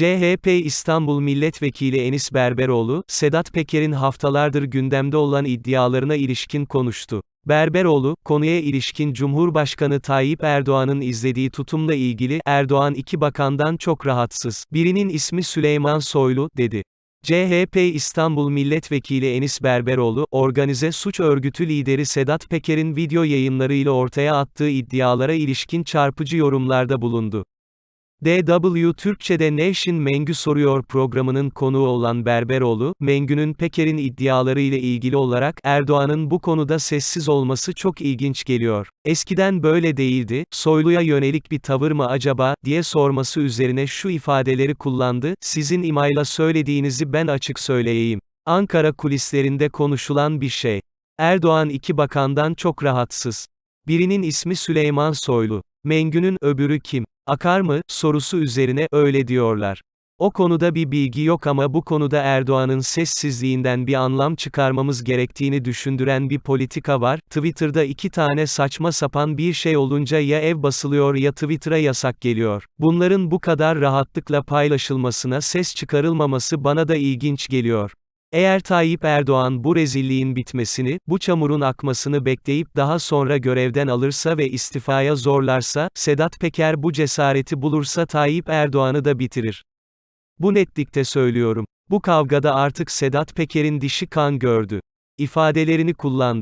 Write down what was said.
CHP İstanbul Milletvekili Enis Berberoğlu, Sedat Peker'in haftalardır gündemde olan iddialarına ilişkin konuştu. Berberoğlu, konuya ilişkin Cumhurbaşkanı Tayyip Erdoğan'ın izlediği tutumla ilgili, Erdoğan iki bakandan çok rahatsız. Birinin ismi Süleyman Soylu, dedi. CHP İstanbul Milletvekili Enis Berberoğlu, organize suç örgütü lideri Sedat Peker'in video yayınlarıyla ortaya attığı iddialara ilişkin çarpıcı yorumlarda bulundu. DW Türkçe'de Nevşin Mengü Soruyor programının konuğu olan Berberoğlu, Mengü'nün Peker'in iddiaları ile ilgili olarak, Erdoğan'ın bu konuda sessiz olması çok ilginç geliyor. Eskiden böyle değildi, soyluya yönelik bir tavır mı acaba, diye sorması üzerine şu ifadeleri kullandı, sizin imayla söylediğinizi ben açık söyleyeyim. Ankara kulislerinde konuşulan bir şey. Erdoğan iki bakandan çok rahatsız. Birinin ismi Süleyman Soylu. Mengü'nün öbürü kim? Akar mı, sorusu üzerine, öyle diyorlar. O konuda bir bilgi yok ama bu konuda Erdoğan'ın sessizliğinden bir anlam çıkarmamız gerektiğini düşündüren bir politika var. Twitter'da iki tane saçma sapan bir şey olunca ya ev basılıyor ya Twitter'a yasak geliyor. Bunların bu kadar rahatlıkla paylaşılmasına ses çıkarılmaması bana da ilginç geliyor. Eğer Tayyip Erdoğan bu rezilliğin bitmesini, bu çamurun akmasını bekleyip daha sonra görevden alırsa ve istifaya zorlarsa, Sedat Peker bu cesareti bulursa Tayyip Erdoğan'ı da bitirir. Bu netlikte söylüyorum. Bu kavgada artık Sedat Peker'in dişi kan gördü. ifadelerini kullandı.